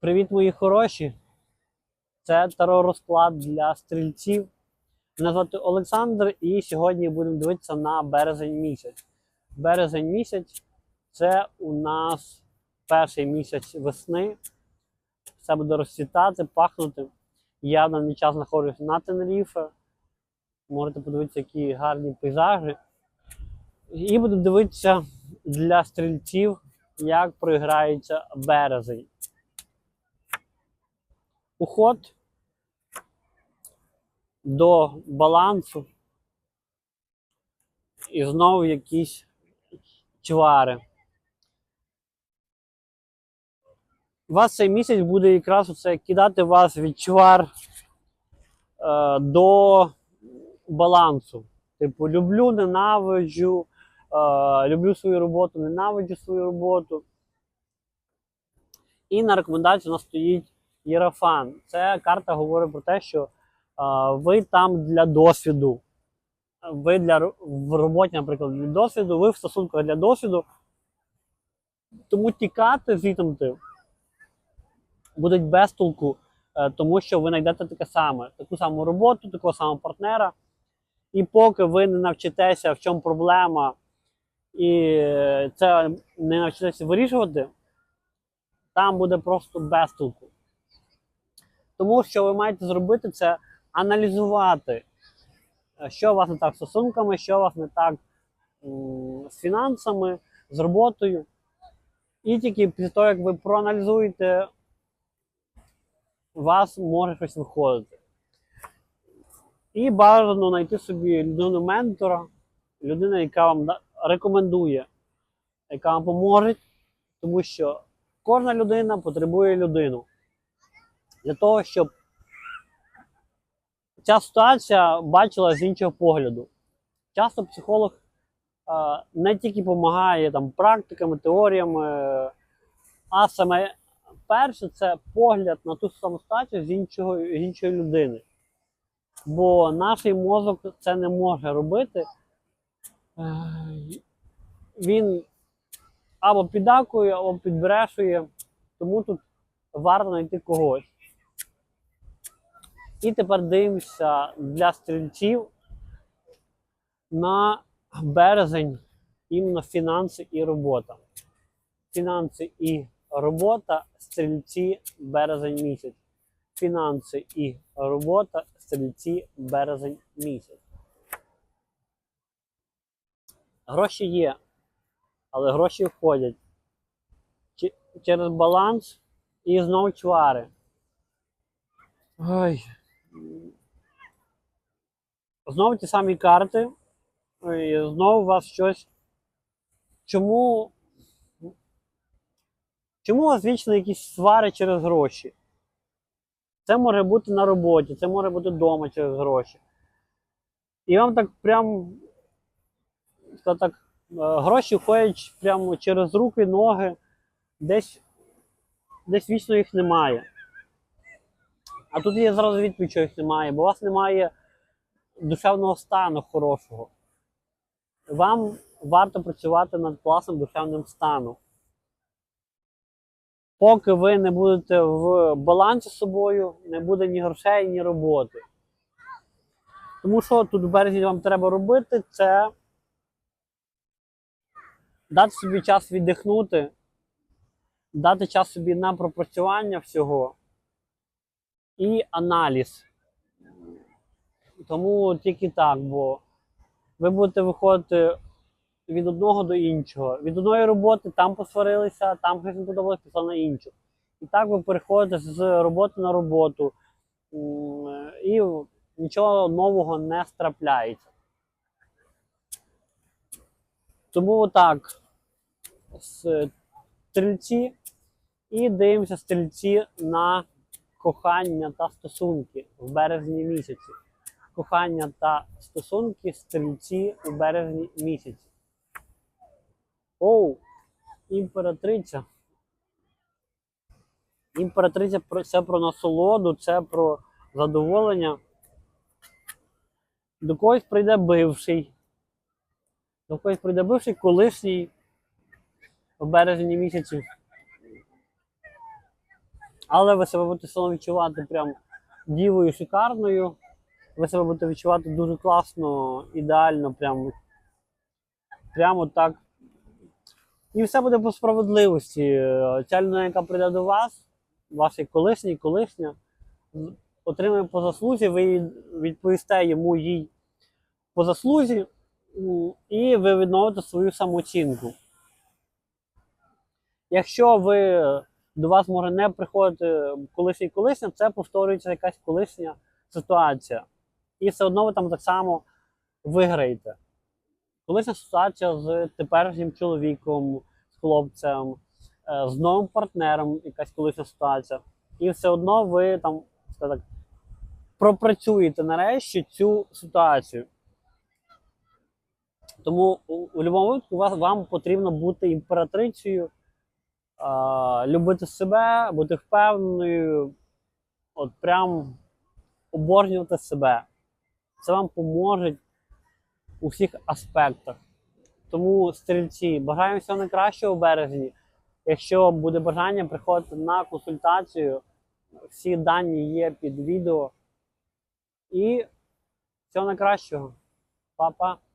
Привіт, мої хороші! Це таро розклад для стрільців. Мене звати Олександр, і сьогодні будемо дивитися на березень місяць. Березень місяць це у нас перший місяць весни. Все буде розцвітати, пахнути. Я даний час знаходжусь на Тенеріфе. Можете подивитися, які гарні пейзажі. І будемо дивитися для стрільців, як проіграється березень. Уход до балансу. І знову якісь чвари. У вас цей місяць буде якраз оце кидати вас від чвар е, до балансу. Типу, люблю, ненавиджу, е, люблю свою роботу, ненавиджу свою роботу. І на рекомендацію у нас стоїть Єрофан. Це карта говорить про те, що ви там для досвіду. Ви для в роботі, наприклад, для досвіду, ви в стосунках для досвіду. Тому тікати звітом будуть без толку, е, тому що ви знайдете таке саме, таку саму роботу, такого самого партнера. І поки ви не навчитеся, в чому проблема, і це не навчитеся вирішувати, там буде просто без толку. Тому що ви маєте зробити це аналізувати, е, що у вас не так з стосунками, що у вас не так з фінансами, з роботою. І тільки після того, як ви проаналізуєте, у вас може щось виходити. І бажано знайти собі людину ментора, людину, яка вам рекомендує, яка вам поможе, тому що кожна людина потребує людину для того, щоб ця ситуація бачила з іншого погляду. Часто психолог е, не тільки допомагає там, практиками, теоріями, е, а саме перше це погляд на ту саму ситуацію з, іншого, з іншої людини. Бо наш мозок це не може робити. Е, Він або піддакує, або підбрешує, тому тут варто знайти когось. І тепер дивимося для стрільців на березень іменно фінанси і робота. Фінанси і робота, стрільці, березень місяць. Фінанси і робота, стрільці, березень місяць. Гроші є, але гроші входять через баланс і знову чвари. Ой. Знову ті самі карти. І знову у вас щось. Чому. Чому у вас вічно якісь свари через гроші? Це може бути на роботі, це може бути вдома через гроші. І вам так прям. та так, е, гроші входять прямо через руки, ноги, десь, десь вічно їх немає. А тут є зразу відповідь, їх немає, бо у вас немає душевного стану хорошого. Вам варто працювати над власним душевним станом. Поки ви не будете в балансі з собою, не буде ні грошей, ні роботи. Тому що тут в березні вам треба робити, це дати собі час віддихнути, дати час собі на пропрацювання всього і аналіз. Тому тільки так, бо ви будете виходити від одного до іншого. Від одної роботи там посварилися, там щось не подобалося, пішли на іншу. І так ви переходите з роботи на роботу, і нічого нового не страпляється. Тому так, стрільці і дивимося стрільці на кохання та стосунки в березні місяці. Кохання та стосунки стрільці у березні місяці. Оу, імператриця. Імператриця це про насолоду, це про задоволення. До когось прийде бивший. До когось прийде бивший колишній в березні місяці. Але ви себе будете все відчувати прям дівою шикарною. Ви себе будете відчувати дуже класно, ідеально, прям, прямо так. І все буде по справедливості. Ця людина, яка прийде до вас, ваш колишній, колишня, отримає по заслузі, ви відповісте йому їй по заслузі, і ви відновите свою самооцінку. Якщо ви до вас може не приходити колишній колишня, це повторюється якась колишня ситуація. І все одно ви там так само виграєте. Колишня ситуація з теперішнім чоловіком, з хлопцем, е, з новим партнером, якась колишня ситуація. І все одно ви там так, пропрацюєте нарешті цю ситуацію. Тому у, у будь-якому випадку вам потрібно бути імператрицею, любити себе, бути впевненою, от прям обожнювати себе. Це вам поможе у всіх аспектах. Тому, стрільці, бажаємо всього найкращого в березні. Якщо буде бажання, приходьте на консультацію. Всі дані є під відео. І всього найкращого. Па-па.